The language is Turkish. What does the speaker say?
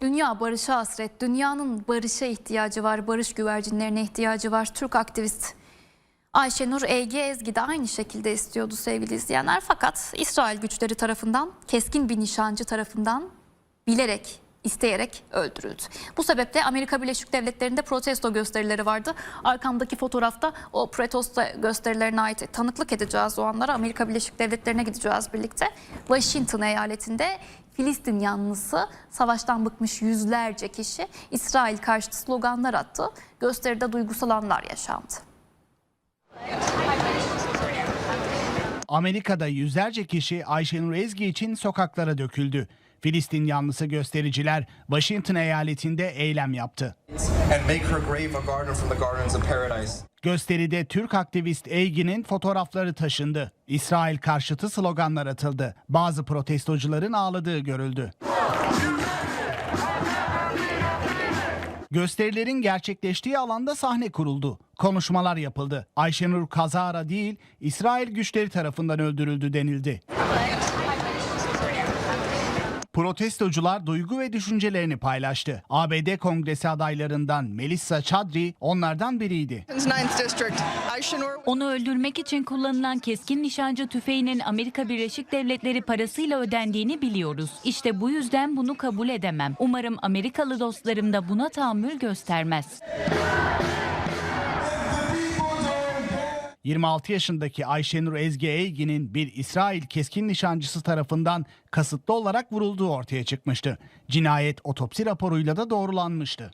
Dünya barışa hasret, dünyanın barışa ihtiyacı var, barış güvercinlerine ihtiyacı var. Türk aktivist Ayşenur Ege Ezgi de aynı şekilde istiyordu sevgili izleyenler. Fakat İsrail güçleri tarafından, keskin bir nişancı tarafından bilerek, isteyerek öldürüldü. Bu sebeple Amerika Birleşik Devletleri'nde protesto gösterileri vardı. Arkamdaki fotoğrafta o protesto gösterilerine ait tanıklık edeceğiz o anlara. Amerika Birleşik Devletleri'ne gideceğiz birlikte. Washington eyaletinde Filistin yanlısı savaştan bıkmış yüzlerce kişi İsrail karşıtı sloganlar attı. Gösteride duygusal anlar yaşandı. Amerika'da yüzlerce kişi Ayşenur Ezgi için sokaklara döküldü. Filistin yanlısı göstericiler Washington eyaletinde eylem yaptı. Gösteride Türk aktivist Eygi'nin fotoğrafları taşındı. İsrail karşıtı sloganlar atıldı. Bazı protestocuların ağladığı görüldü. Gösterilerin gerçekleştiği alanda sahne kuruldu. Konuşmalar yapıldı. Ayşenur kazara değil, İsrail güçleri tarafından öldürüldü denildi. Protestocular duygu ve düşüncelerini paylaştı. ABD Kongresi adaylarından Melissa Chadri onlardan biriydi. 9th District, Aishanur Onu öldürmek için kullanılan keskin nişancı tüfeğinin Amerika Birleşik Devletleri parasıyla ödendiğini biliyoruz. İşte bu yüzden bunu kabul edemem. Umarım Amerikalı dostlarım da buna tahammül göstermez. 26 yaşındaki Ayşenur Ezgi Eygi'nin bir İsrail keskin nişancısı tarafından kasıtlı olarak vurulduğu ortaya çıkmıştı. Cinayet otopsi raporuyla da doğrulanmıştı.